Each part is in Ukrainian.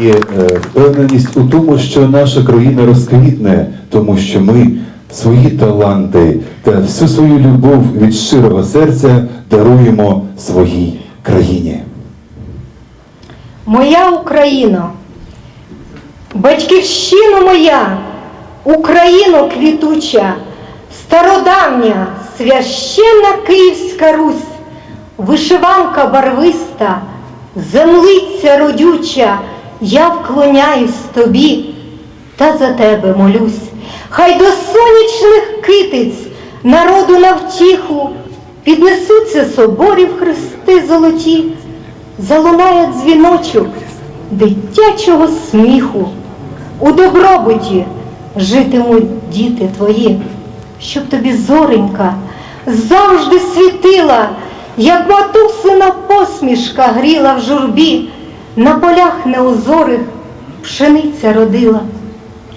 І е, впевненість у тому, що наша країна розквітне, тому що ми свої таланти та всю свою любов від щирого серця даруємо своїй країні. Моя Україно, батьківщина моя, Україно квітуча, стародавня, священна Київська Русь, вишиванка барвиста, землиця родюча, я вклоняюсь тобі та за тебе молюсь. Хай до сонячних китиць народу на втіху піднесуться соборів хрести золоті, залунає дзвіночок дитячого сміху. У добробуті житимуть діти твої, щоб тобі зоренька завжди світила, як матусина посмішка гріла в журбі, на полях неозорих пшениця родила.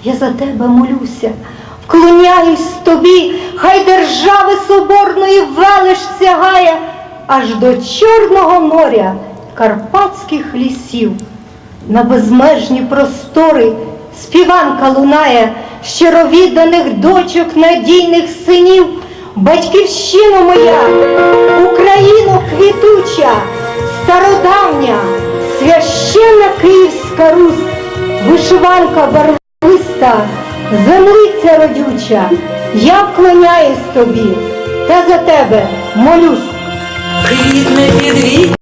Я за тебе молюся, вклоняюсь тобі, хай держави соборної велич сягає аж до Чорного моря, карпатських лісів. На безмежні простори співанка лунає щировідданих дочок, надійних синів, батьківщина моя, Україну квітуча, стародавня, священна Київська Русь, вишиванка барвиста, землиця родюча, я вклоняюсь тобі та за тебе молюсь. Квітне під